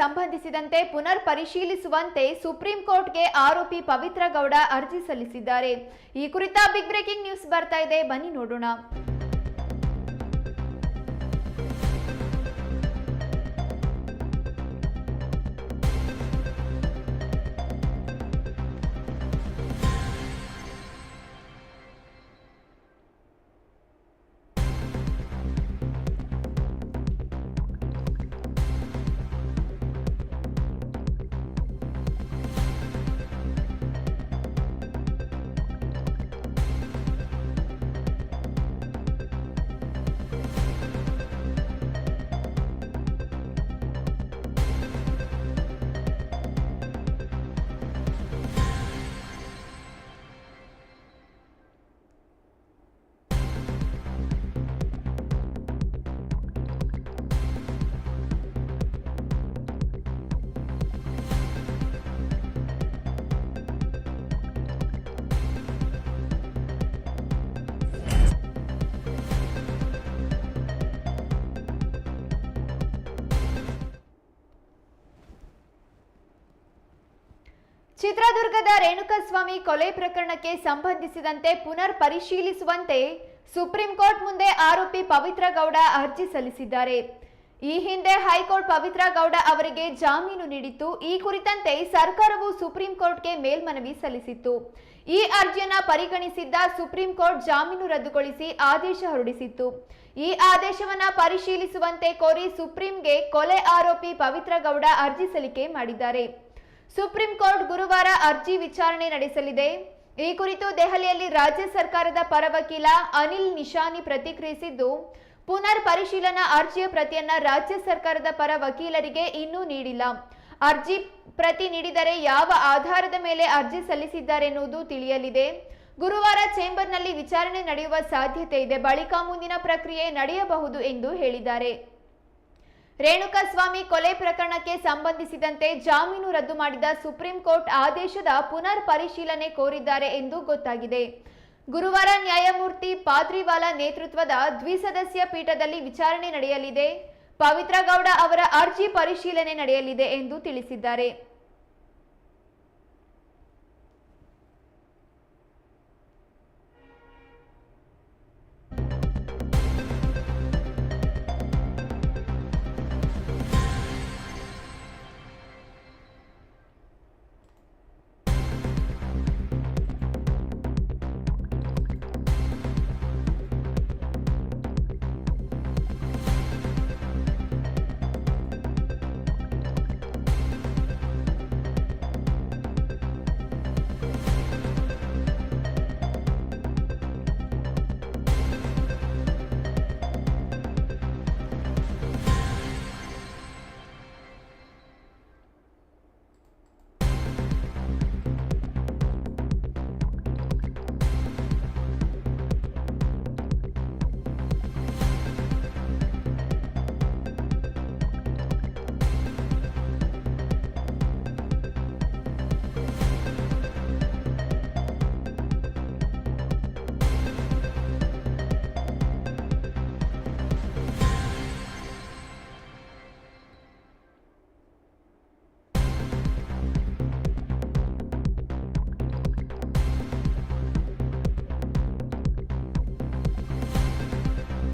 ಸಂಬಂಧಿಸಿದಂತೆ ಪುನರ್ ಪರಿಶೀಲಿಸುವಂತೆ ಸುಪ್ರೀಂ ಕೋರ್ಟ್ಗೆ ಆರೋಪಿ ಪವಿತ್ರ ಗೌಡ ಅರ್ಜಿ ಸಲ್ಲಿಸಿದ್ದಾರೆ. ಈ ಕುರಿತ ಬಿಗ್ ಬ್ರೇಕಿಂಗ್ ನ್ಯೂಸ್ ಬರ್ತಾ ಇದೆ. ಬನ್ನಿ ನೋಡೋಣ. ಚಿತ್ರದುರ್ಗದ ರೇಣುಕಸ್ವಾಮಿ ಕೊಲೆ ಪ್ರಕರಣಕ್ಕೆ ಸಂಬಂಧಿಸಿದಂತೆ ಪುನರ್ ಪರಿಶೀಲಿಸುವಂತೆ ಸುಪ್ರೀಂ ಕೋರ್ಟ್ ಮುಂದೆ ಆರೋಪಿ ಪವಿತ್ರ ಗೌಡ ಅರ್ಜಿ ಸಲ್ಲಿಸಿದ್ದಾರೆ. ಈ ಹಿಂದೆ ಹೈಕೋರ್ಟ್ ಪವಿತ್ರ ಗೌಡ ಅವರಿಗೆ ಜಾಮೀನು ನೀಡಿತ್ತು. ಈ ಕುರಿತಂತೆ ಸರ್ಕಾರವು ಸುಪ್ರೀಂ ಕೋರ್ಟ್ಗೆ ಮೇಲ್ಮನವಿ ಸಲ್ಲಿಸಿತ್ತು. ಈ ಅರ್ಜಿಯನ್ನ ಪರಿಗಣಿಸಿದ್ದ ಸುಪ್ರೀಂ ಕೋರ್ಟ್ ಜಾಮೀನು ರದ್ದುಗೊಳಿಸಿ ಆದೇಶ ಹೊರಡಿಸಿತ್ತು. ಈ ಆದೇಶವನ್ನ ಪರಿಶೀಲಿಸುವಂತೆ ಕೋರಿ ಸುಪ್ರೀಂಗೆ ಕೊಲೆ ಆರೋಪಿ ಪವಿತ್ರ ಗೌಡ ಅರ್ಜಿ ಸಲ್ಲಿಕೆ ಮಾಡಿದ್ದಾರೆ. ಸುಪ್ರೀಂ ಕೋರ್ಟ್ ಗುರುವಾರ ಅರ್ಜಿ ವಿಚಾರಣೆ ನಡೆಸಲಿದೆ. ಈ ಕುರಿತು ದೆಹಲಿಯಲ್ಲಿ ರಾಜ್ಯ ಸರ್ಕಾರದ ಪರ ವಕೀಲ ಅನಿಲ್ ನಿಶಾನಿ ಪ್ರತಿಕ್ರಿಯಿಸಿದ್ದು, ಪುನರ್ ಪರಿಶೀಲನಾ ಅರ್ಜಿಯ ಪ್ರತಿಯನ್ನ ರಾಜ್ಯ ಸರ್ಕಾರದ ಪರ ವಕೀಲರಿಗೆ ಇನ್ನೂ ನೀಡಿಲ್ಲ. ಅರ್ಜಿ ಪ್ರತಿ ನೀಡಿದರೆ ಯಾವ ಆಧಾರದ ಮೇಲೆ ಅರ್ಜಿ ಸಲ್ಲಿಸಿದ್ದಾರೆನ್ನುವುದು ತಿಳಿಯಲಿದೆ. ಗುರುವಾರ ಚೇಂಬರ್ನಲ್ಲಿ ವಿಚಾರಣೆ ನಡೆಯುವ ಸಾಧ್ಯತೆ ಇದೆ. ಬಳಿಕ ಮುಂದಿನ ಪ್ರಕ್ರಿಯೆ ನಡೆಯಬಹುದು ಎಂದು ಹೇಳಿದ್ದಾರೆ. ರೇಣುಕಸ್ವಾಮಿ ಕೊಲೆ ಪ್ರಕರಣಕ್ಕೆ ಸಂಬಂಧಿಸಿದಂತೆ ಜಾಮೀನು ರದ್ದು ಮಾಡಿದ ಸುಪ್ರೀಂ ಕೋರ್ಟ್ ಆದೇಶದ ಪುನರ್ ಪರಿಶೀಲನೆ ಕೋರಿದ್ದಾರೆ ಎಂದು ಗೊತ್ತಾಗಿದೆ. ಗುರುವಾರ ನ್ಯಾಯಮೂರ್ತಿ ಪಾದ್ರಿವಾಲಾ ನೇತೃತ್ವದ ದ್ವಿಸದಸ್ಯ ಪೀಠದಲ್ಲಿ ವಿಚಾರಣೆ ನಡೆಯಲಿದೆ. ಪವಿತ್ರಗೌಡ ಅವರ ಅರ್ಜಿ ಪರಿಶೀಲನೆ ನಡೆಯಲಿದೆ ಎಂದು ತಿಳಿಸಿದ್ದಾರೆ.